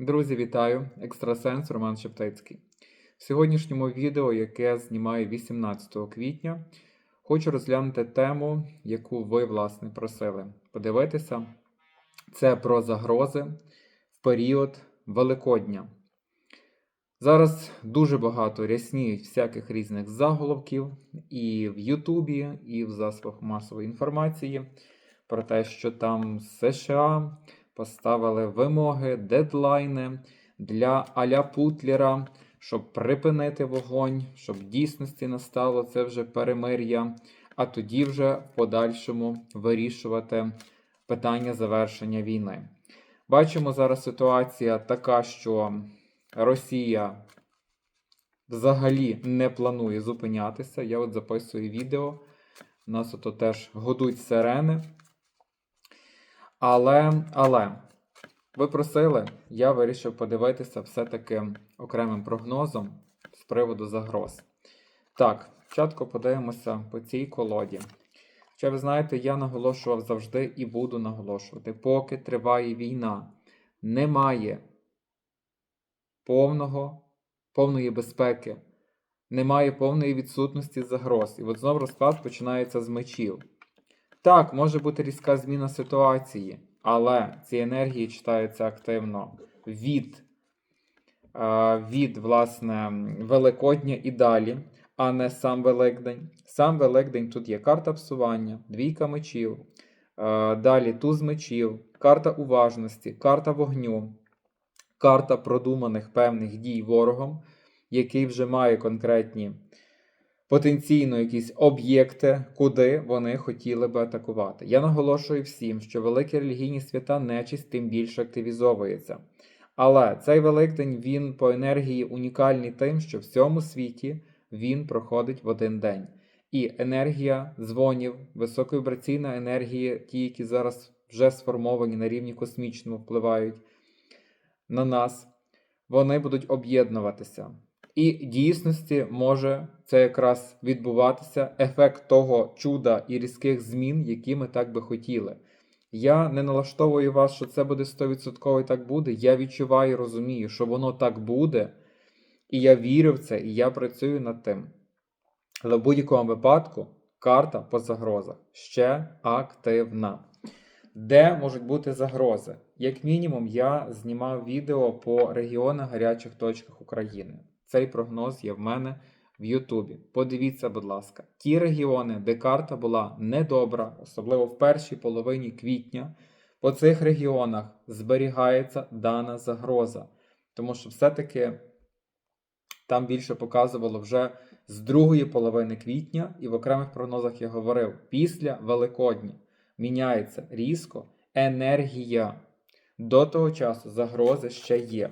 Друзі, вітаю! Екстрасенс Роман Шептицький. В сьогоднішньому відео, яке знімаю 18 квітня, хочу розглянути тему, яку ви, власне, просили подивитися. Це про загрози в період Великодня. Зараз дуже багато рясніють всяких різних заголовків і в Ютубі, і в засобах масової інформації про те, що там США поставили вимоги, дедлайни для Аля Путлера, щоб припинити вогонь, щоб дійсності настало це вже перемир'я, а тоді вже в подальшому вирішувати питання завершення війни. Бачимо зараз ситуація така, що Росія взагалі не планує зупинятися. Я от записую відео. У нас ото теж годуть сирени. Але, але, ви просили, я вирішив подивитися все-таки окремим прогнозом з приводу загроз. Так, спочатку подивимося по цій колоді. Хоча ви знаєте, я наголошував завжди і буду наголошувати, поки триває війна, немає повного, повної безпеки, немає повної відсутності загроз. І от знову розклад починається з мечів. Так, може бути різка зміна ситуації, але ці енергії читаються активно від, е, від власне, Великодня і далі, а не сам Великдень. Сам Великдень тут є карта псування, двійка мечів, е, далі туз мечів, карта уважності, карта вогню, карта продуманих певних дій ворогом, який вже має конкретні потенційно якісь об'єкти, куди вони хотіли би атакувати. Я наголошую всім, що великі релігійні свята нечисть тим більше активізовується. Але цей Великдень він по енергії унікальний тим, що в цьому світі він проходить в один день. І енергія дзвонів, високовібраційна енергія, ті, які зараз вже сформовані на рівні космічному, впливають на нас, вони будуть об'єднуватися. І дійсності може це якраз відбуватися ефект того чуда і різких змін, які ми так би хотіли. Я не налаштовую вас, що це буде 100% і так буде. Я відчуваю і розумію, що воно так буде, і я вірю в це, і я працюю над тим. Але в будь-якому випадку карта по загрозах ще активна. Де можуть бути загрози? Як мінімум, я знімав відео по регіонах гарячих точках України. Цей прогноз є в мене в Ютубі. Подивіться, будь ласка, ті регіони, де карта була недобра, особливо в першій половині квітня, по цих регіонах зберігається дана загроза. Тому що все-таки там більше показувало вже з другої половини квітня, і в окремих прогнозах я говорив, після Великодня міняється різко енергія. До того часу загрози ще є.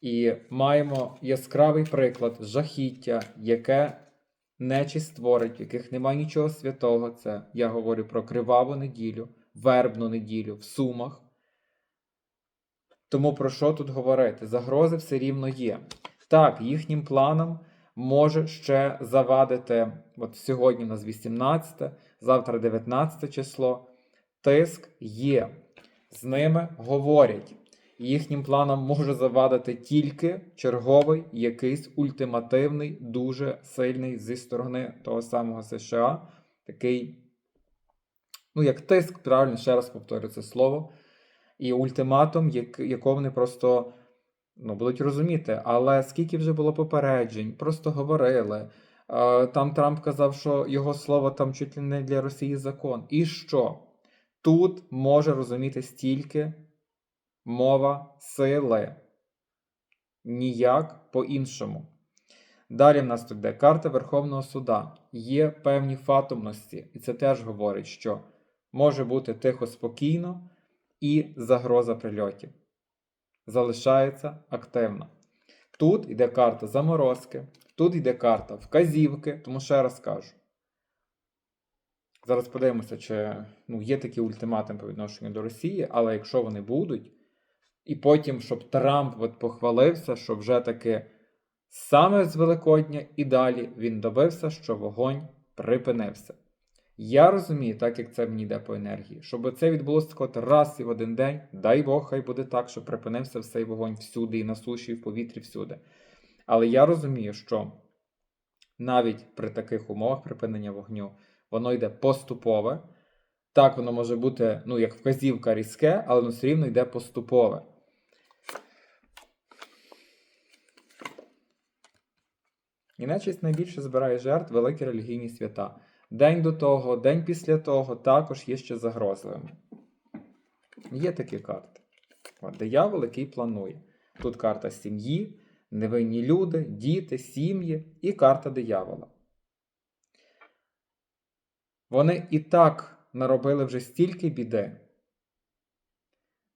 І маємо яскравий приклад жахіття, яке нечість створить, в яких немає нічого святого. Це я говорю про криваву неділю, вербну неділю в Сумах. Тому про що тут говорити? Загрози все рівно є. Так, їхнім планам може ще завадити, от сьогодні у нас 18, завтра 19 число. Тиск є. З ними говорять їхнім планам може завадити тільки черговий якийсь ультимативний, дуже сильний зі сторони того самого США, такий, ну, як тиск, правильно, ще раз повторю це слово, і ультиматум, як, якого вони просто ну, будуть розуміти. Але скільки вже було попереджень, просто говорили. Там Трамп казав, що його слово там чуть ли не для Росії закон. І що? Тут може розуміти стільки мова сили. Ніяк по-іншому. Далі в нас тут йде карта Верховного суда. Є певні фатумності, і це теж говорить, що може бути тихо спокійно і загроза прильотів. Залишається активно. Тут йде карта заморозки, тут йде карта вказівки, тому ще раз кажу. Зараз подивимося, чи ну, є такі ультиматум по відношенню до Росії, але якщо вони будуть, і потім, щоб Трамп от похвалився, що вже таки саме з Великодня і далі він добився, що вогонь припинився. Я розумію, так як це мені йде по енергії, щоб це відбулося от раз і в один день, дай Бог, хай буде так, щоб припинився цей вогонь всюди, і на суші, і в повітрі, всюди. Але я розумію, що навіть при таких умовах припинення вогню воно йде поступове. Так, воно може бути, ну, як вказівка різке, але воно все рівно йде поступове. Нечисть найбільше збирає жертв великі релігійні свята. День до того, день після того також є ще загрозливими. Є такі карти. Диявол, який планує. Тут карта сім'ї, невинні люди, діти, сім'ї і карта диявола. Вони і так наробили вже стільки біди,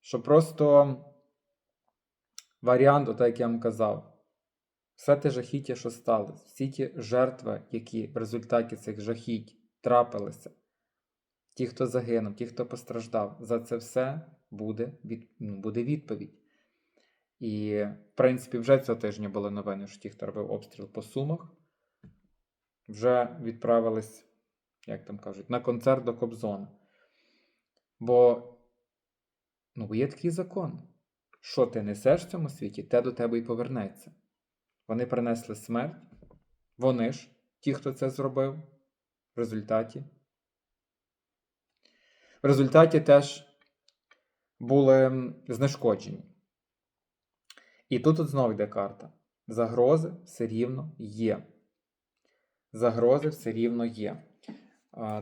що просто варіант, отак як я вам казав, все те жахіття, що сталося, всі ті жертви, які в результаті цих жахіть трапилися, ті, хто загинув, ті, хто постраждав, за це все буде, від, ну, буде відповідь. І, в принципі, вже цього тижня були новини, що ті, хто робив обстріл по сумах, вже відправились, як там кажуть, на концерт до Кобзона. Бо, ну, є такий закон. Що ти несеш в цьому світі, те до тебе і повернеться. Вони принесли смерть. Вони ж, ті, хто це зробив, в результаті. В результаті теж були знешкоджені. І тут от знову йде карта. Загрози все рівно є. Загрози все рівно є.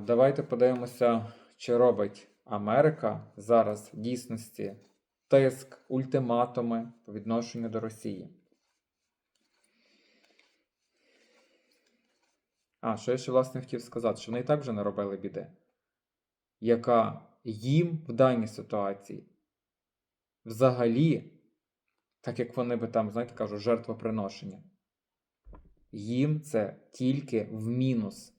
Давайте подивимося, чи робить Америка зараз в дійсності тиск, ультиматуми по відношенню до Росії. А, що я ще власне хотів сказати, що вони і так вже наробили біди, яка їм в даній ситуації взагалі, так як вони би там, знаєте, кажуть, жертвоприношення, їм це тільки в мінус.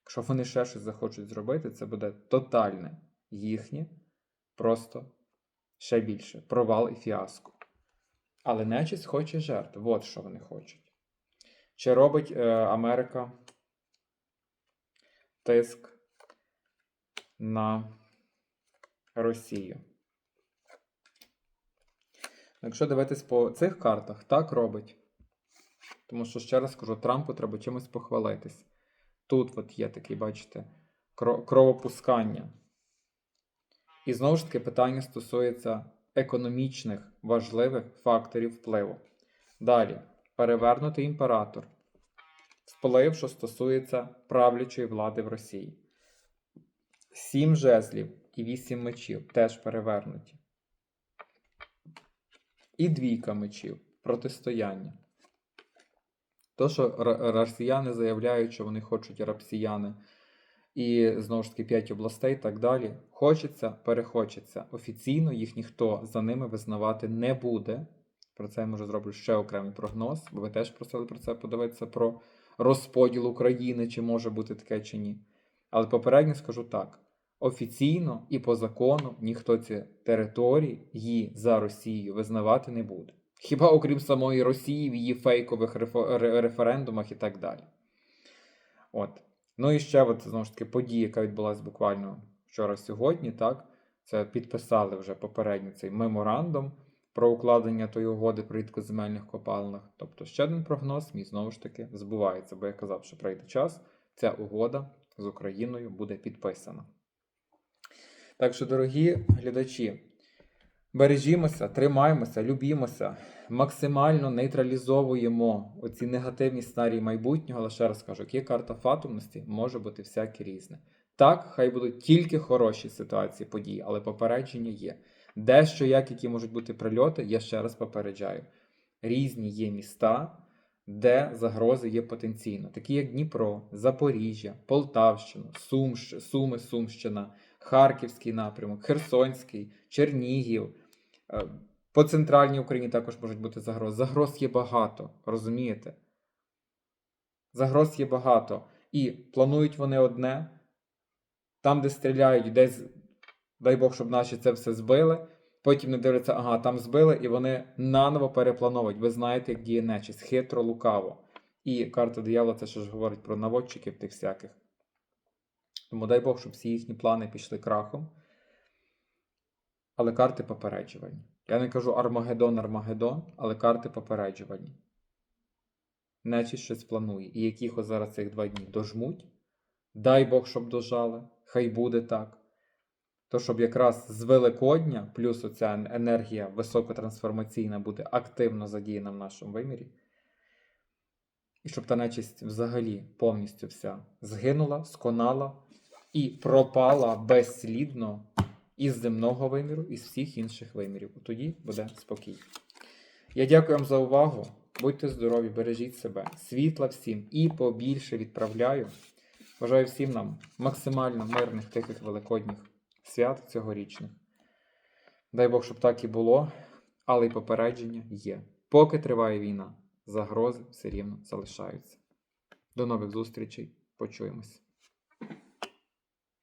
Якщо вони ще щось захочуть зробити, це буде тотальне їхнє, просто ще більше провал і фіаско. Але нечисть хоче жертв. От що вони хочуть. Чи робить е, Америка тиск на Росію? Якщо дивитись по цих картах, так робить. Тому що, ще раз скажу, Трампу треба чимось похвалитись. Тут от є такий, бачите, кровопускання. І знову ж таки питання стосується економічних важливих факторів впливу. Далі, перевернутий імператор. Вплив, що стосується правлячої влади в Росії. Сім жезлів і вісім мечів теж перевернуті. І двійка мечів протистояння. То, що росіяни заявляють, що вони хочуть рапсіяни, і знову ж таки 5 областей і так далі. Хочеться, перехочеться. Офіційно їх ніхто за ними визнавати не буде. Про це я може зроблю ще окремий прогноз, бо ви теж просили про це подивитися про розподіл України, чи може бути таке, чи ні. Але попередньо скажу так: офіційно і по закону ніхто ці території її за Росією визнавати не буде. Хіба окрім самої Росії в її фейкових референдумах і так далі. От. Ну і ще от, знову ж таки подія, яка відбулася буквально вчора-сьогодні, так? Це підписали вже попередньо цей меморандум про укладення тої угоди про рідкоземельних копалинах. Тобто ще один прогноз мій знову ж таки збувається, бо я казав, що прийде час, ця угода з Україною буде підписана. Так що, дорогі глядачі, бережімося, тримаємося, любімося, максимально нейтралізовуємо оці негативні сценарії майбутнього, але ще раз кажу, є карта фатумності, може бути всяке різне. Так, хай будуть тільки хороші ситуації, події, але попередження є. Дещо, як які можуть бути прильоти, я ще раз попереджаю. Різні є міста, де загрози є потенційно, такі як Дніпро, Запоріжжя, Полтавщина, Сумщ... Суми, Сумщина, Харківський напрямок, Херсонський, Чернігів. Е, По центральній Україні також можуть бути загрози. Загроз є багато, розумієте? Загроз є багато. І планують вони одне, там, де стріляють, десь, дай Бог, щоб наші це все збили. Потім не дивляться, ага, там збили, і вони наново переплановують. Ви знаєте, як діє нечисть, хитро, лукаво. І карта диявола це ще ж говорить про наводчиків тих всяких. Тому дай Бог, щоб всі їхні плани пішли крахом. Але карти попереджувані. Я не кажу Армагеддон, Армагеддон, але карти попереджувані. Нечість щось планує. І яких ось зараз цих два дні дожмуть. Дай Бог, щоб дожали. Хай буде так. То, щоб якраз з Великодня, плюс оця енергія високотрансформаційна буде активно задіяна в нашому вимірі. І щоб та нечисть взагалі повністю вся згинула, сконала і пропала безслідно із земного виміру, із всіх інших вимірів. Тоді буде спокій. Я дякую вам за увагу. Будьте здорові, бережіть себе, світла всім і побільше відправляю. Бажаю всім нам максимально мирних, тихих великодніх свят цьогорічних. Дай Бог, щоб так і було, але й попередження є. Поки триває війна, загрози все рівно залишаються. До нових зустрічей. Почуємось.